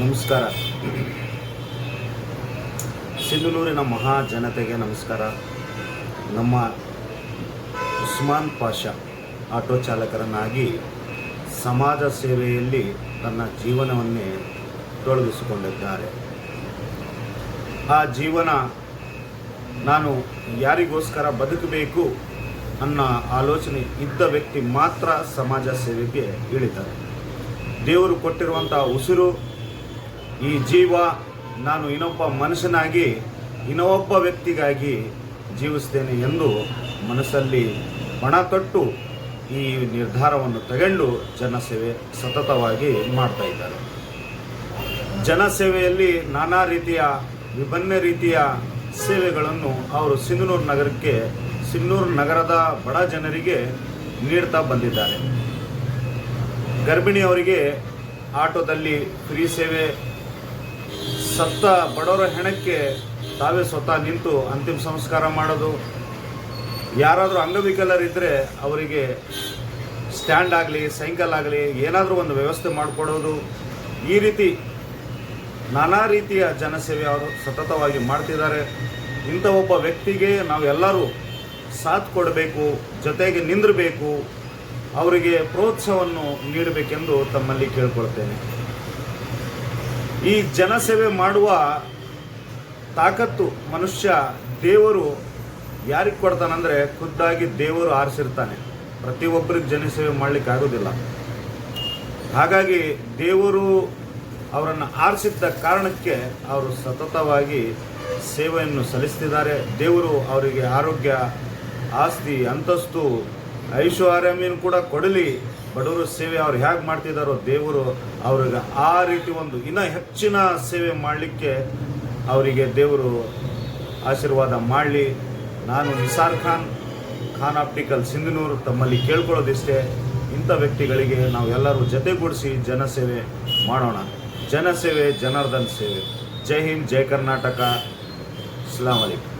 ನಮಸ್ಕಾರ. ಸಿಂಧನೂರಿನ ಮಹಾ ಜನತೆಗೆ ನಮಸ್ಕಾರ. ನಮ್ಮ ಉಸ್ಮಾನ್ ಪಾಷ ಆಟೋ ಚಾಲಕರನ್ನಾಗಿ ಸಮಾಜ ಸೇವೆಯಲ್ಲಿ ತನ್ನ ಜೀವನವನ್ನೇ ತೊಡಗಿಸಿಕೊಂಡಿದ್ದಾರೆ. ಆ ಜೀವನ ನಾನು ಯಾರಿಗೋಸ್ಕರ ಬದುಕಬೇಕು ಅನ್ನೋ ಆಲೋಚನೆ ಇದ್ದ ವ್ಯಕ್ತಿ ಮಾತ್ರ ಸಮಾಜ ಸೇವೆಗೆ ಇಳಿತಾರೆ ದೇವರು ಕೊಟ್ಟಿರುವಂಥ ಉಸಿರು ಈ ಜೀವ ನಾನು ಇನ್ನೊಬ್ಬ ಮನುಷ್ಯನಾಗಿ, ಇನ್ನೊಬ್ಬ ವ್ಯಕ್ತಿಗಾಗಿ ಜೀವಿಸ್ತೇನೆ ಎಂದು ಮನಸ್ಸಲ್ಲಿ ಪಣ ತೊಟ್ಟು ಈ ನಿರ್ಧಾರವನ್ನು ತಗೊಂಡು ಜನಸೇವೆ ಸತತವಾಗಿ ಮಾಡ್ತಾ ಇದ್ದಾರೆ. ಜನಸೇವೆಯಲ್ಲಿ ನಾನಾ ರೀತಿಯ ವಿಭಿನ್ನ ರೀತಿಯ ಸೇವೆಗಳನ್ನು ಅವರು ಸಿಂಧನೂರು ನಗರಕ್ಕೆ, ಸಿಂಧನೂರು ನಗರದ ಬಡ ಜನರಿಗೆ ನೀಡ್ತಾ ಬಂದಿದ್ದಾರೆ. ಗರ್ಭಿಣಿಯವರಿಗೆ ಆಟೋದಲ್ಲಿ ಫ್ರೀ ಸೇವೆ ಸತ್ತ ಬಡವರ ಹೆಣಕ್ಕೆ ತಾವೇ ಸ್ವತಃ ನಿಂತು ಅಂತಿಮ ಸಂಸ್ಕಾರ ಮಾಡೋದು. ಯಾರಾದರೂ ಅಂಗವಿಕಲರಿದ್ದರೆ ಅವರಿಗೆ ಸ್ಟ್ಯಾಂಡ್ ಆಗಲಿ, ಸೈಕಲ್ ಆಗಲಿ, ಏನಾದರೂ ಒಂದು ವ್ಯವಸ್ಥೆ ಮಾಡಿಕೊಡೋದು. ಈ ರೀತಿ ನಾನಾ ರೀತಿಯ ಜನಸೇವೆ ಅವರು ಸತತವಾಗಿ ಮಾಡ್ತಿದ್ದಾರೆ. ಇಂಥ ಒಬ್ಬ ವ್ಯಕ್ತಿಗೆ ನಾವೆಲ್ಲರೂ ಸಾಥ್ ಕೊಡಬೇಕು, ಜೊತೆಗೆ ನಿಂದಿರಬೇಕು, ಅವರಿಗೆ ಪ್ರೋತ್ಸಾಹವನ್ನು ನೀಡಬೇಕೆಂದು ತಮ್ಮಲ್ಲಿ ಕೇಳ್ಕೊಳ್ತೇನೆ. ಈ ಜನಸೇವೆ ಮಾಡುವ ತಾಕತ್ತು ಮನುಷ್ಯ, ದೇವರು ಯಾರಿಗೆ ಕೊಡ್ತಾನಂದ್ರೆ ಖುದ್ದಾಗಿ ದೇವರು ಆರಿಸಿರ್ತಾನೆ. ಪ್ರತಿಯೊಬ್ಬರಿಗೆ ಜನಸೇವೆ ಮಾಡಲಿಕ್ಕೆ ಆಗೋದಿಲ್ಲ. ಹಾಗಾಗಿ ದೇವರು ಅವರನ್ನು ಆರಿಸಿದ್ದ ಕಾರಣಕ್ಕೆ ಅವರು ಸತತವಾಗಿ ಸೇವೆಯನ್ನು ಸಲ್ಲಿಸ್ತಿದ್ದಾರೆ. ದೇವರು ಅವರಿಗೆ ಆರೋಗ್ಯ, ಆಸ್ತಿ, ಅಂತಸ್ತು ಐಶ್ವರ್ಯಮೀನು ಕೂಡ ಕೊಡಲಿ. ಬಡವರು ಸೇವೆ ಅವ್ರು ಹೇಗೆ ಮಾಡ್ತಿದ್ದಾರೋ ದೇವರು ಅವ್ರಿಗೆ ಆ ರೀತಿ ಒಂದು ಇನ್ನೂ ಹೆಚ್ಚಿನ ಸೇವೆ ಮಾಡಲಿಕ್ಕೆ ಅವರಿಗೆ ದೇವರು ಆಶೀರ್ವಾದ ಮಾಡಲಿ. ನಾನು ನಿಸಾರ್ ಖಾನ್ ಖಾನ್ ಆಪ್ಟಿಕಲ್ ಸಿಂಧನೂರು ತಮ್ಮಲ್ಲಿ ಕೇಳ್ಕೊಳ್ಳೋದಿಷ್ಟೇ. ಇಂಥ ವ್ಯಕ್ತಿಗಳಿಗೆ ನಾವು ಎಲ್ಲರೂ ಜೊತೆಗೂಡಿಸಿ ಜನಸೇವೆ ಮಾಡೋಣ. ಜನಸೇವೆ, ಜನಾರ್ದನ್ ಸೇವೆ. ಜೈ ಹಿಂದ್, ಜೈ ಕರ್ನಾಟಕ. ಅಸ್ಲಾಂ ವಲೈಕುಂ